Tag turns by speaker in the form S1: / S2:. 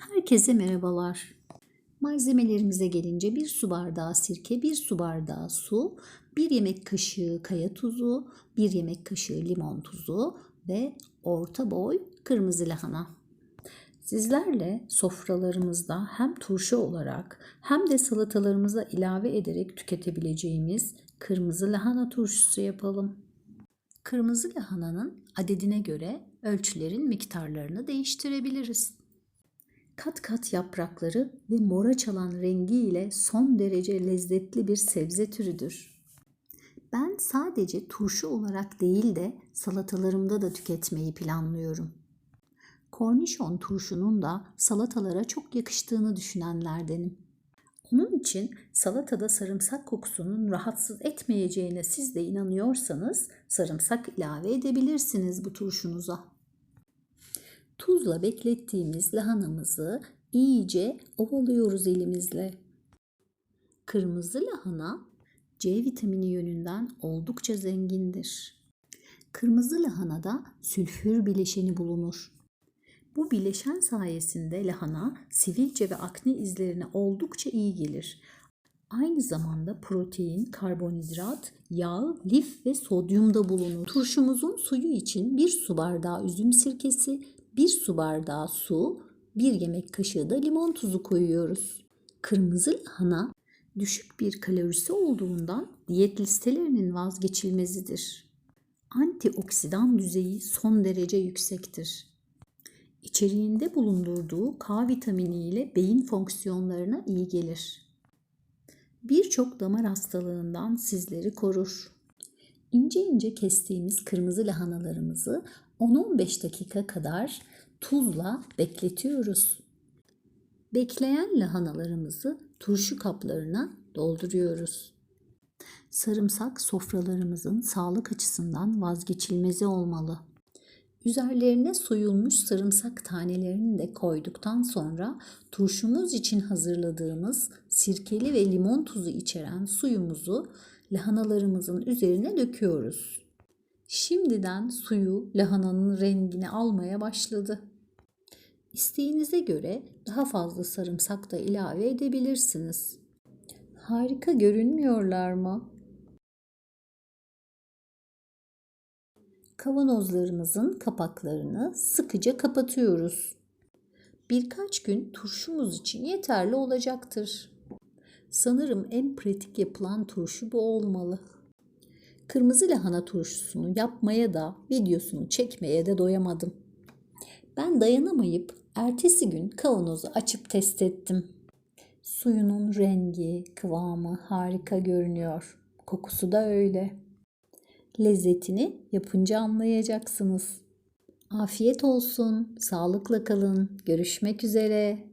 S1: Herkese merhabalar. Malzemelerimize gelince bir su bardağı sirke, bir su bardağı su, bir yemek kaşığı kaya tuzu, bir yemek kaşığı limon tuzu ve orta boy kırmızı lahana. Sizlerle sofralarımızda hem turşu olarak hem de salatalarımıza ilave ederek tüketebileceğimiz kırmızı lahana turşusu yapalım. Kırmızı lahananın adedine göre ölçülerin miktarlarını değiştirebiliriz. Kat kat yaprakları ve mora çalan rengiyle son derece lezzetli bir sebze türüdür. Ben sadece turşu olarak değil de salatalarımda da tüketmeyi planlıyorum. Kornişon turşunun da salatalara çok yakıştığını düşünenlerdenim. Onun için salatada sarımsak kokusunun rahatsız etmeyeceğine siz de inanıyorsanız sarımsak ilave edebilirsiniz bu turşunuza. Tuzla beklettiğimiz lahanamızı iyice ovalıyoruz elimizle. Kırmızı lahana C vitamini yönünden oldukça zengindir. Kırmızı lahanada sülfür bileşeni bulunur. Bu bileşen sayesinde lahana sivilce ve akne izlerine oldukça iyi gelir. Aynı zamanda protein, karbonhidrat, yağ, lif ve sodyum da bulunur. Turşumuzun suyu için bir su bardağı üzüm sirkesi, bir su bardağı su, bir yemek kaşığı da limon tuzu koyuyoruz. Kırmızı lahana düşük bir kalorisi olduğundan diyet listelerinin vazgeçilmezidir. Antioksidan düzeyi son derece yüksektir. İçeriğinde bulundurduğu K vitamini ile beyin fonksiyonlarına iyi gelir. Birçok damar hastalığından sizleri korur. İnce ince kestiğimiz kırmızı lahanalarımızı 10-15 dakika kadar tuzla bekletiyoruz. Bekleyen lahanalarımızı turşu kaplarına dolduruyoruz. Sarımsak sofralarımızın sağlık açısından vazgeçilmezi olmalı. Üzerlerine soyulmuş sarımsak tanelerini de koyduktan sonra turşumuz için hazırladığımız sirkeli ve limon tuzu içeren suyumuzu lahanalarımızın üzerine döküyoruz. Şimdiden suyu lahananın rengini almaya başladı. İsteğinize göre daha fazla sarımsak da ilave edebilirsiniz. Harika görünmüyorlar mı? Kavanozlarımızın kapaklarını sıkıca kapatıyoruz. Birkaç gün turşumuz için yeterli olacaktır. Sanırım en pratik yapılan turşu bu olmalı. Kırmızı lahana turşusunu yapmaya da videosunu çekmeye de doyamadım. Ben dayanamayıp ertesi gün kavanozu açıp test ettim. Suyunun rengi, kıvamı harika görünüyor. Kokusu da öyle. Lezzetini yapınca anlayacaksınız. Afiyet olsun, sağlıkla kalın. Görüşmek üzere.